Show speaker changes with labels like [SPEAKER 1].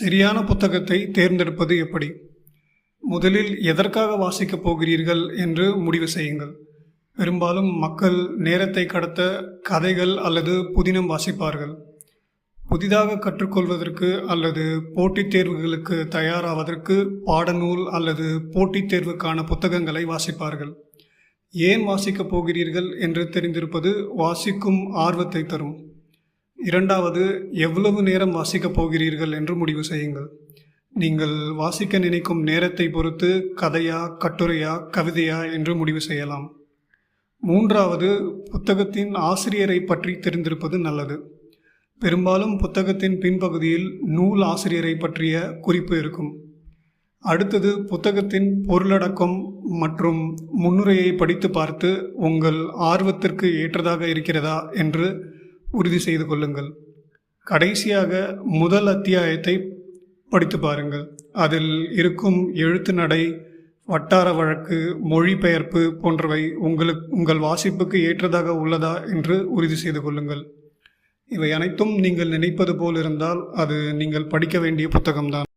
[SPEAKER 1] சரியான புத்தகத்தை தேர்ந்தெடுப்பது எப்படி? முதலில் எதற்காக வாசிக்கப் போகிறீர்கள் என்று முடிவு செய்யுங்கள். பெரும்பாலும் மக்கள் நேரத்தை கடத்த கதைகள் அல்லது புதினம் வாசிப்பார்கள். புதிதாக கற்றுக்கொள்வதற்கு அல்லது போட்டித் தேர்வுகளுக்கு தயாராவதற்கு பாடநூல் அல்லது போட்டித் தேர்வுக்கான புத்தகங்களை வாசிப்பார்கள். ஏன் வாசிக்கப் போகிறீர்கள் என்று தெரிந்திருப்பது வாசிக்கும் ஆர்வத்தை தரும். இரண்டாவது எவ்வளவு நேரம் வாசிக்கப் போகிறீர்கள் என்று முடிவு செய்யுங்கள். நீங்கள் வாசிக்க நினைக்கும் நேரத்தை பொறுத்து கதையா கட்டுரையா கவிதையா என்று முடிவு செய்யலாம். மூன்றாவது புத்தகத்தின் ஆசிரியரை பற்றி தெரிந்திருப்பது நல்லது. பெரும்பாலும் புத்தகத்தின் பின்பகுதியில் நூல் ஆசிரியரை பற்றிய குறிப்பு இருக்கும். அடுத்தது புத்தகத்தின் பொருளடக்கம் மற்றும் முன்னுரையை படித்து பார்த்து உங்கள் ஆர்வத்திற்கு ஏற்றதாக இருக்கிறதா என்று உறுதி செய்து கொள்ளுங்கள். கடைசியாக முதல் அத்தியாயத்தை படித்து பாருங்கள். அதில் இருக்கும் எழுத்து நடை வட்டார வழக்கு மொழிபெயர்ப்பு போன்றவை உங்களுக்கு உங்கள் வாசிப்புக்கு ஏற்றதாக உள்ளதா என்று உறுதி செய்து கொள்ளுங்கள். இவை அனைத்தும் நீங்கள் நினைப்பது போல் இருந்தால் அது நீங்கள் படிக்க வேண்டிய புத்தகம்தான்.